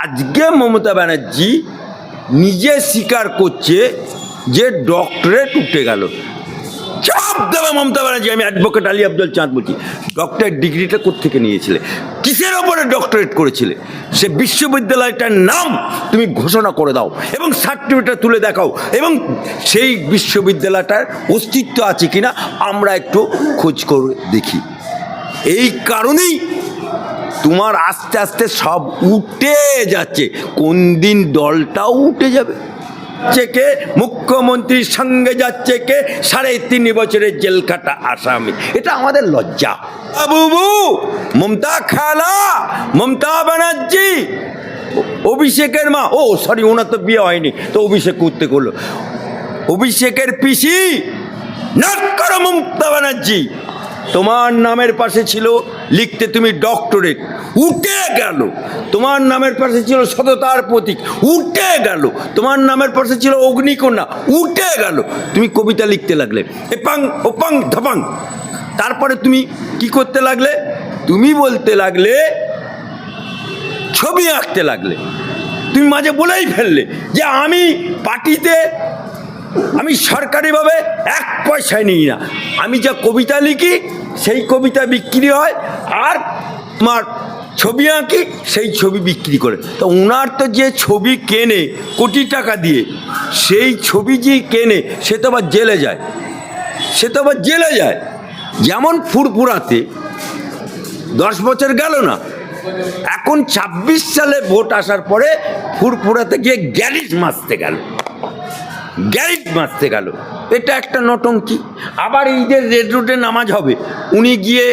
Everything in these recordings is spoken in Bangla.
আজকে মমতা ব্যানার্জি নিজে স্বীকার করছে যে ডক্টরেট উঠে গেল। চাপ দেবে মমতা ব্যানার্জি, আমি অ্যাডভোকেট আলী আব্দুল চাঁদ বলছি। ডক্টরেট ডিগ্রিটা কোথেকে নিয়েছিলে? কিসের ওপরে ডক্টরেট করেছিলে? সে বিশ্ববিদ্যালয়টার নাম তুমি ঘোষণা করে দাও এবং সার্টিফিকেটটা তুলে দেখাও এবং সেই বিশ্ববিদ্যালয়টার অস্তিত্ব আছে কিনা আমরা একটু খোঁজ করে দেখি। এই কারণেই তোমার আস্তে আস্তে সব উঠে যাচ্ছে। কোন দিন দলটাও উঠে যাবে? কে? মুখ্যমন্ত্রীর সঙ্গে যাচ্ছে কে? সাড়ে তিন বছরের জেল কাটা আসামি। এটা আমাদের লজ্জা। বাবু মমতা খালা, মমতা ব্যানার্জি, অভিষেকের মা। ও সরি ওনার তো বিয়ে হয়নি, তো অভিষেক করতে করল। অভিষেকের পিসি নাট করো মমতা ব্যানার্জি। তোমার নামের পাশে ছিল লিখতে তুমি ডক্টরেট। উঠে গেল। তোমার নামের পাশে ছিল সততার প্রতীক। উঠে গেল। তোমার নামের পাশে ছিল অগ্নিকন্যা। উঠে গেল। তুমি কবিতা লিখতে লাগলে। এপাং, ওপাং, ধপাং। তারপরে তুমি কি করতে লাগলে? তুমি বলতে লাগলে, ছবি আঁকতে লাগলে। তুমি মাঝে বলেই ফেললে যে আমি পার্টিতে আমি সরকারিভাবে এক পয়সায় নিই না। আমি যা কবিতা লিখি, সেই কবিতা বিক্রি হয়, আর আমার ছবি আঁকি, সেই ছবি বিক্রি করে। তো ওনার তো যে ছবি কেনে কোটি টাকা দিয়ে, সেই ছবি যে কেনে, সে তো আবার জেলে যায়। সে তো আবার জেলে যায়। যেমন ফুরফুরাতে দশ বছর গেল না, এখন ২৬ সালে ভোট আসার পরে ফুরফুরাতে গিয়ে গ্যারিজ মারতে গেল। গ্যারিট মারতে গেল। এটা একটা নটঙ্কি আবার ঈদের রেড রোডে নামাজ হবে। উনি গিয়ে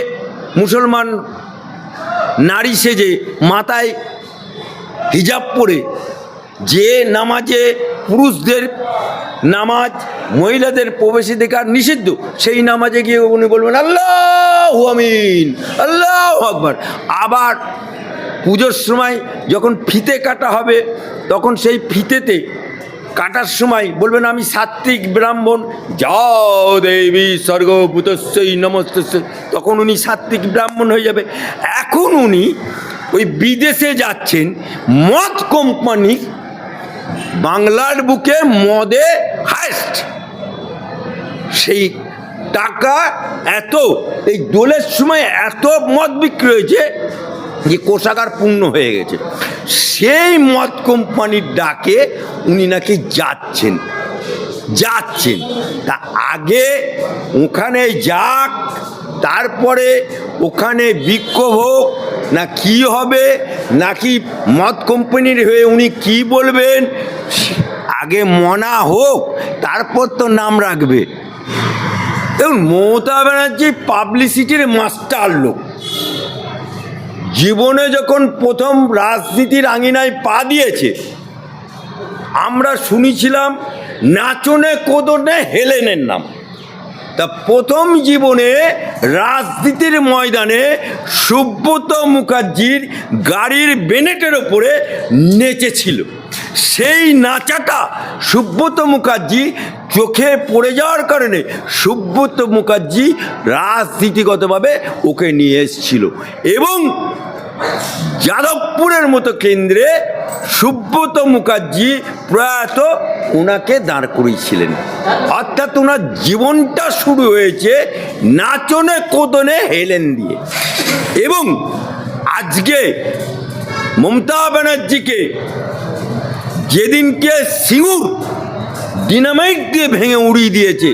মুসলমান নারী সেজে মাথায় হিজাব পরে যে নামাজে পুরুষদের নামাজ, মহিলাদের প্রবেশাধিকার নিষিদ্ধ, সেই নামাজে গিয়ে উনি বলবেন, আল্লাহ আমিন, আল্লাহ আকবর। আবার পুজোর সময় যখন ফিতে কাটা হবে, তখন সেই ফিতেতে কাটার সময় বলবেন, আমি সাত্বিক ব্রাহ্মণ। যাও দেবী স্বর্গভূতস্যই নমস্তস্যই তখন উনি সাত্বিক ব্রাহ্মণ হয়ে যাবে। এখন উনি ওই বিদেশে যাচ্ছেন, মদ কোম্পানি বাংলার বুকে মদে হাইস্ট সেই টাকা এত, এই দোলের সময় এত মদ বিক্রি হয়েছে যে কোষাগার পূর্ণ হয়ে গেছে। সেই মদ কোম্পানির ডাকে উনি নাকি যাচ্ছেন। যাচ্ছেন। তা আগে ওখানে যাক, তারপরে ওখানে বিক্ষোভ হোক, না কি হবে, নাকি মদ কোম্পানির হয়ে উনি কি বলবেন, আগে মনা হোক, তারপর তো নাম রাখবে। দেখুন, মমতা ব্যানার্জি পাবলিসিটির মাস্টার লোক। জীবনে যখন প্রথম রাজনীতির আঙিনায় পা দিয়েছে আমরা শুনেছিলাম নাচনে কোদনে হেলেনের নাম। তা প্রথম জীবনে রাজনীতির ময়দানে সুব্রত মুখার্জির গাড়ির বেনেটের ওপরে নেচেছিল। সেই নাচাটা সুব্রত মুখার্জি চোখে পড়ে যাওয়ার কারণে সুব্রত মুখার্জি রাজনীতিগতভাবে ওকে নিয়ে এসেছিল এবং যাদবপুরের মতো কেন্দ্রে সুব্রত মুখার্জি প্রয়াত ওনাকে দাঁড় করিয়েছিলেন। অর্থাৎ ওনার জীবনটা শুরু হয়েছে নাচনে কোদনে হেলেন দিয়ে। এবং আজকে মমতা ব্যানার্জিকে যেদিনকে সিঙ্গুর ডিনামাইট দিয়ে ভেঙে উড়িয়ে দিয়েছে,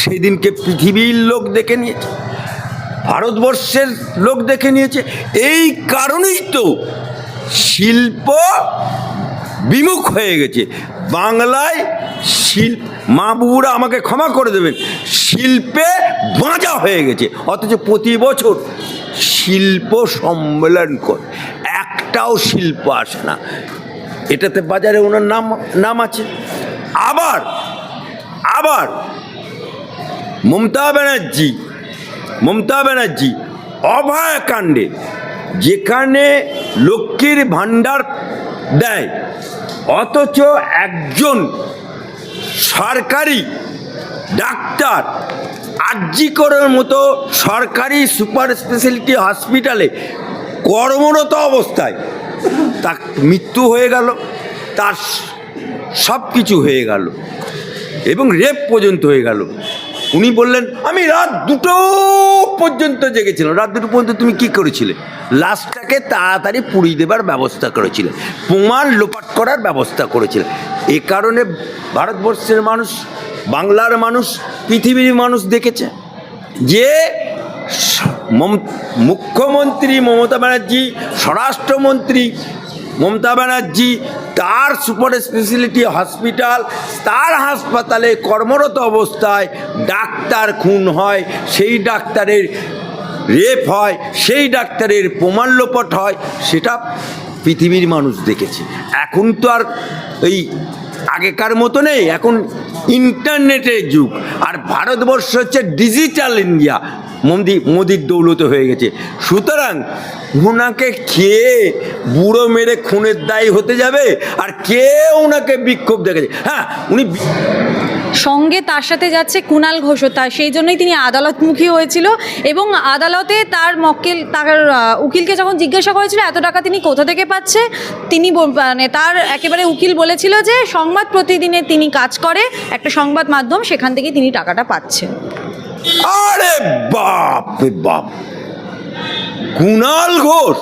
সেদিনকে পৃথিবীর লোক দেখে নিয়েছে। ভারতবর্ষের লোক দেখে নিয়েছে। এই কারণেই তো শিল্প বিমুখ হয়ে গেছে। বাংলায় শিল্প মা বুবুরা আমাকে ক্ষমা করে দেবেন। শিল্পে বাঁচা হয়ে গেছে। অথচ প্রতি বছর শিল্প সম্মেলন কর। একটাও শিল্প আসে না। এটাতে বাজারে ওনার নাম নাম আছে। আবার আবার মমতা ব্যানার্জি মমতা ব্যানার্জি অভয়াকাণ্ডে যেখানে লক্ষ্মীর ভাণ্ডার দেয়, অথচ একজন সরকারি ডাক্তার আর্জিকরের মতো সরকারি সুপার স্পেশালিটি হসপিটালে কর্মরত অবস্থায়, তার মৃত্যু হয়ে গেল, তার সব কিছু হয়ে গেল এবং রেপ পর্যন্ত হয়ে গেল। উনি বললেন, আমি রাত দুটো পর্যন্ত জেগেছিলাম। রাত দুটো পর্যন্ত তুমি কি করেছিলে? লাশটাকে তাড়াতাড়ি পুড়িয়ে দেবার ব্যবস্থা করেছিলে প্রমাণ লোপাট করার ব্যবস্থা করেছিলে এ কারণে ভারতবর্ষের মানুষ, বাংলার মানুষ, পৃথিবীর মানুষ দেখেছে যে মুখ্যমন্ত্রী মমতা ব্যানার্জি, স্বরাষ্ট্রমন্ত্রী মমতা ব্যানার্জি, তার সুপার স্পেশালিটি হসপিটাল, তার হাসপাতালে কর্মরত অবস্থায় ডাক্তার খুন হয়, সেই ডাক্তারের রেপ হয়, সেই ডাক্তারের প্রমাণ লোপট হয়, সেটা পৃথিবীর মানুষ দেখেছে। এখন তো আর এই আগেকার মতো নেই, এখন ইন্টারনেটের যুগ, আর ভারতবর্ষ হচ্ছে ডিজিটাল ইন্ডিয়া। মোদি মোদির দৌলতে হয়ে গেছে। সুতরাং ওনাকে খেয়ে বুড়ো মেরে খুনের দায়ী হতে যাবে আর কে ওনাকে বিক্ষোভ দেখেছে হ্যাঁ উনি সঙ্গে তার সাথে যাচ্ছে কুণাল ঘোষও তার, সেই জন্যই তিনি আদালতমুখী হয়েছিল এবং আদালতে তার মক্কেল, তার উকিলকে যখন জিজ্ঞাসা করেছিল এত টাকা তিনি কোথা থেকে পাচ্ছে, তিনি মানে তার একেবারে উকিল বলেছিল যে সংবাদ প্রতিদিনে তিনি কাজ করে, একটা সংবাদ মাধ্যম সেখান থেকে তিনি টাকাটা পাচ্ছেন। আরে বাপ বাপ। কুণাল ঘোষ।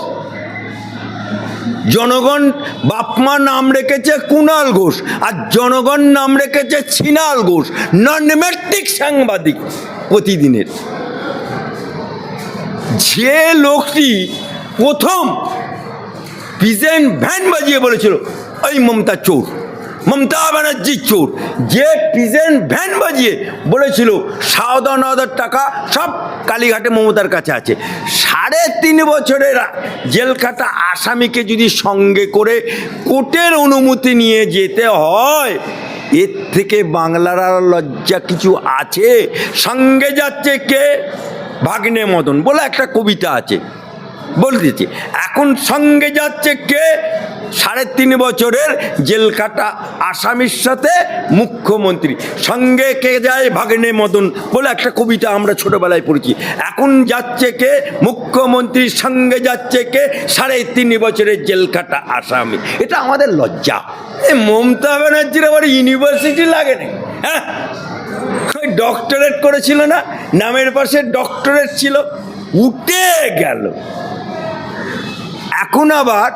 জনগণ বাপমা নাম রেখেছে কুণাল ঘোষ আর জনগণ নাম রেখেছে ছিনাল ঘোষ নন মেট্রিক সাংবাদিক প্রতিদিনের। যে লোকটি প্রথম পিজেন ভ্যান বাজিয়ে বলেছিল ওই মমতা চোর। মমতা ব্যানার্জির চোর। যে পিজেন ভ্যান বাজিয়ে বলেছিল সাবধান হাজার টাকা সব কালীঘাটে মমতার কাছে আছে। সাড়ে তিন বছরের জেল খাটা আসামিকে যদি সঙ্গে করে কোর্টের অনুমতি নিয়ে যেতে হয়, এর থেকে বাংলার লজ্জা কিছু আছে? সঙ্গে যাচ্ছে কে? ভাগ্নে মদন। বলে একটা কবিতা আছে বলতেছি এখন সঙ্গে যাচ্ছে কে? সাড়ে তিন বছরের জেল কাটা আসামির সাথে মুখ্যমন্ত্রী। সঙ্গে কে যায় ভাগ্নে মদন বলে একটা কবিতা আমরা ছোটবেলায় পড়েছি। এখন যাচ্ছে কে? মুখ্যমন্ত্রীর সঙ্গে যাচ্ছে কে? সাড়ে তিন বছরের জেল কাটা আসামি। এটা আমাদের লজ্জা। এ মমতা ব্যানার্জির আবার ইউনিভার্সিটি লাগে না? হ্যাঁ? ডক্টরেট করেছিল না? নামের পাশে ডক্টরেট ছিল। উঠে গেল। এখন আবার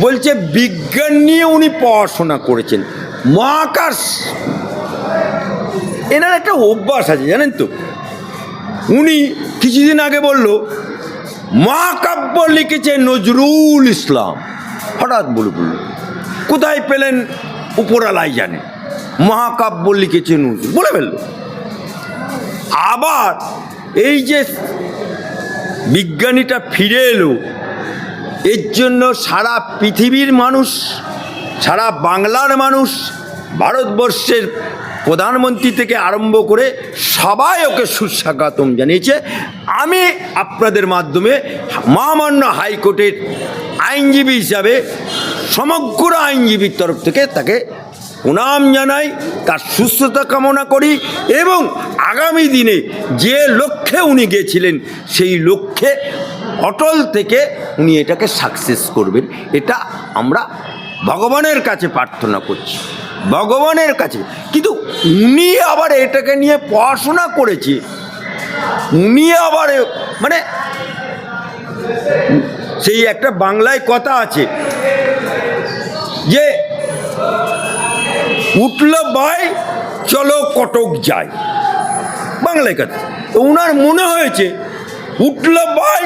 বলছে, বিজ্ঞান নিয়ে উনি পড়াশোনা করেছেন। মহাকাশ। এনার একটা অভ্যাস আছে, জানেন তো? উনি কিছুদিন আগে বলল, মহাকাব্য লিখেছে নজরুল ইসলাম। হঠাৎ বলে বলল, কোথায় পেলেন উপরালাই জানে? মহাকাব্য লিখেছে নজরুল বলে ফেলল। আবার এই যে বিজ্ঞানীটা ফিরে এলো এর জন্য সারা পৃথিবীর মানুষ, সারা বাংলার মানুষ ভারতবর্ষের প্রধানমন্ত্রী থেকে আরম্ভ করে সবাই ওকে সুস্বাগতম জানিয়েছে। আমি আপনাদের মাধ্যমে মহামান্য হাইকোর্টের আইনজীবী হিসাবে, সমগ্র আইনজীবীর তরফ থেকে তাকে প্রণাম জানাই, তার সুস্থতা কামনা করি এবং আগামী দিনে যে লক্ষ্যে উনি গেছিলেন সেই লক্ষ্যে অটল থেকে উনি এটাকে সাকসেস করবেন। এটা আমরা ভগবানের কাছে প্রার্থনা করছি। ভগবানের কাছে। কিন্তু উনি আবার এটাকে নিয়ে পড়াশোনা করেছে। উনি আবার মানে সেই একটা বাংলায় কথা আছে যে, উঠল বাই, চলো কটক যায় বাংলায় কথা। তো ওনার মনে হয়েছে, উঠল বাই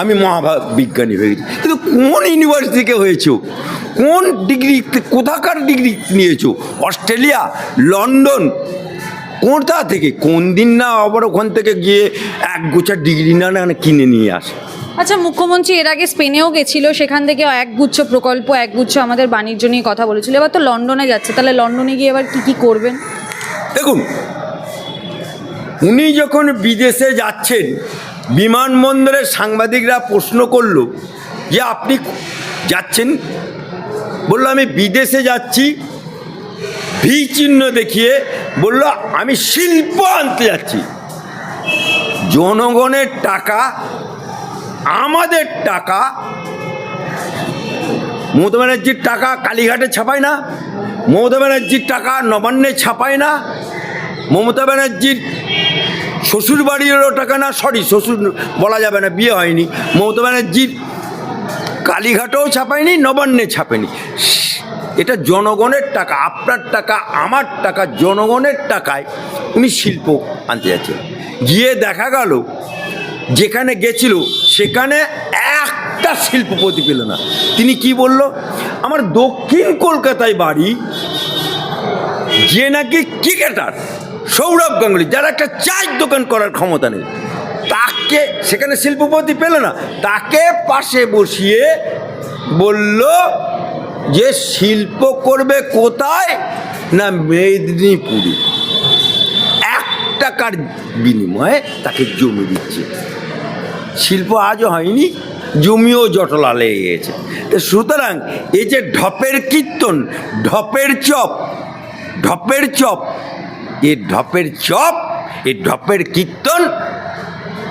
আমি মহাভারত বিজ্ঞানী হয়ে গেছি। কিন্তু কোন ইউনিভার্সিটি থেকে হয়েছো? কোন ডিগ্রি কোথাকার ডিগ্রি নিয়েছো? অস্ট্রেলিয়া লন্ডন কোথা থেকে? কোন দিন না আবার ওখান থেকে গিয়ে এক গোছা ডিগ্রি না না কিনে নিয়ে আসে? আচ্ছা মুখ্যমন্ত্রী এর আগে স্পেনেও গেছিল সেখান থেকে একগুচ্ছ প্রকল্প একগুচ্ছ আমাদের বাণিজ্য নিয়ে কথা বলেছিল। এবার তো লন্ডনে যাচ্ছে তাহলে লন্ডনে গিয়ে এবার কি কি করবেন? দেখুন উনি যখন বিদেশে যাচ্ছেন বিমানবন্দরে সাংবাদিকরা প্রশ্ন করল যে আপনি যাচ্ছেন? বলল, আমি বিদেশে যাচ্ছি, ভি চিহ্ন দেখিয়ে বলল, আমি শিল্প আনতে যাচ্ছি। জনগণের টাকা, আমাদের টাকা, মমতা ব্যানার্জির টাকা কালীঘাটে ছাপায় না, মমতা ব্যানার্জির টাকা নবান্নে ছাপায় না, মমতা ব্যানার্জির শ্বশুর বাড়িরও টাকা না সরি শ্বশুর বলা যাবে না, বিয়ে হয়নি। মমতা ব্যানার্জির কালীঘাটেও ছাপায়নি, নবান্নে ছাপেনি। এটা জনগণের টাকা, আপনার টাকা, আমার টাকা, জনগণের টাকায় উনি শিল্প আনতে যাচ্ছেন। গিয়ে দেখা গেল, যেখানে গেছিল, সেখানে একটা শিল্পপতি পেল না। তিনি কি বলল, আমার দক্ষিণ কলকাতায় বাড়ি, যে নাকি ক্রিকেটার। সৌরভ গাঙ্গুলি, যার একটা চায়ের দোকান করার ক্ষমতা নেই, তাকে সেখানে শিল্পপতি পেল না, তাকে পাশে বসিয়ে বলল যে শিল্প করবে কোথায় না মেদিনীপুরে। এক টাকার বিনিময়ে তাকে জমি দিচ্ছে। শিল্প আজও হয়নি, জমিও জটলা লেগে গেছে। তো সুতরাং এই যে ঢপের কীর্তন, ঢপের চপ ঢপের চপ এ ঢপের চপ এ ঢপের কীর্তন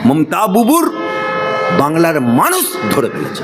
মমতা বুবুর বাংলার মানুষ ধরে ফেলেছে।